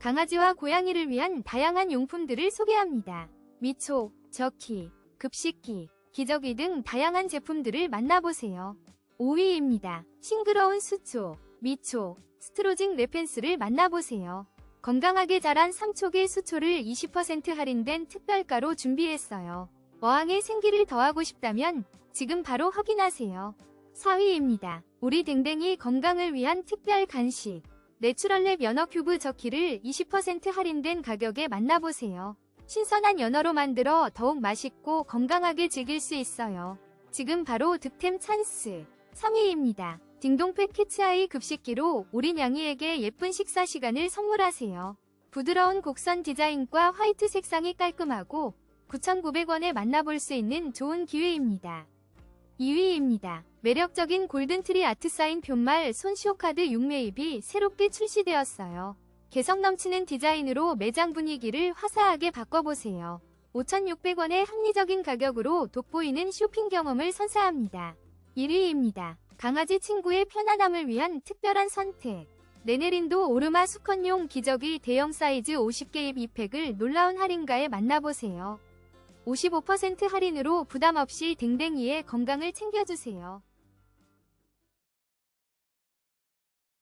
강아지와 고양이를 위한 다양한 용품들을 소개합니다. 미초, 저키, 급식기, 기저귀 등 다양한 제품들을 만나보세요. 5위입니다. 싱그러운 수초, 미초, 스트로징 레펜스를 만나보세요. 건강하게 자란 삼초계 수초를 20% 할인된 특별가로 준비했어요. 어항에 생기를 더하고 싶다면 지금 바로 확인하세요. 4위입니다. 우리 댕댕이 건강을 위한 특별 간식. 내추럴랩 연어 큐브 저키를 20% 할인된 가격에 만나보세요. 신선한 연어로 만들어 더욱 맛있고 건강하게 즐길 수 있어요. 지금 바로 득템 찬스. 3위입니다. 딩동팩 캐츠아이 급식기로 우리 냥이에게 예쁜 식사 시간을 선물하세요. 부드러운 곡선 디자인과 화이트 색상이 깔끔하고 9,900원에 만나볼 수 있는 좋은 기회입니다. 2위입니다. 매력적인 골든트리 아트사인 편말 손시오카드 6매입이 새롭게 출시되었어요. 개성 넘치는 디자인으로 매장 분위기를 화사하게 바꿔보세요. 5,600원의 합리적인 가격으로 돋보이는 쇼핑 경험을 선사합니다. 1위입니다. 강아지 친구의 편안함을 위한 특별한 선택. 네네린도 오르마 수컷용 기저귀 대형 사이즈 50개입 2팩을 놀라운 할인가에 만나보세요. 55% 할인으로 부담 없이 댕댕이의 건강을 챙겨주세요.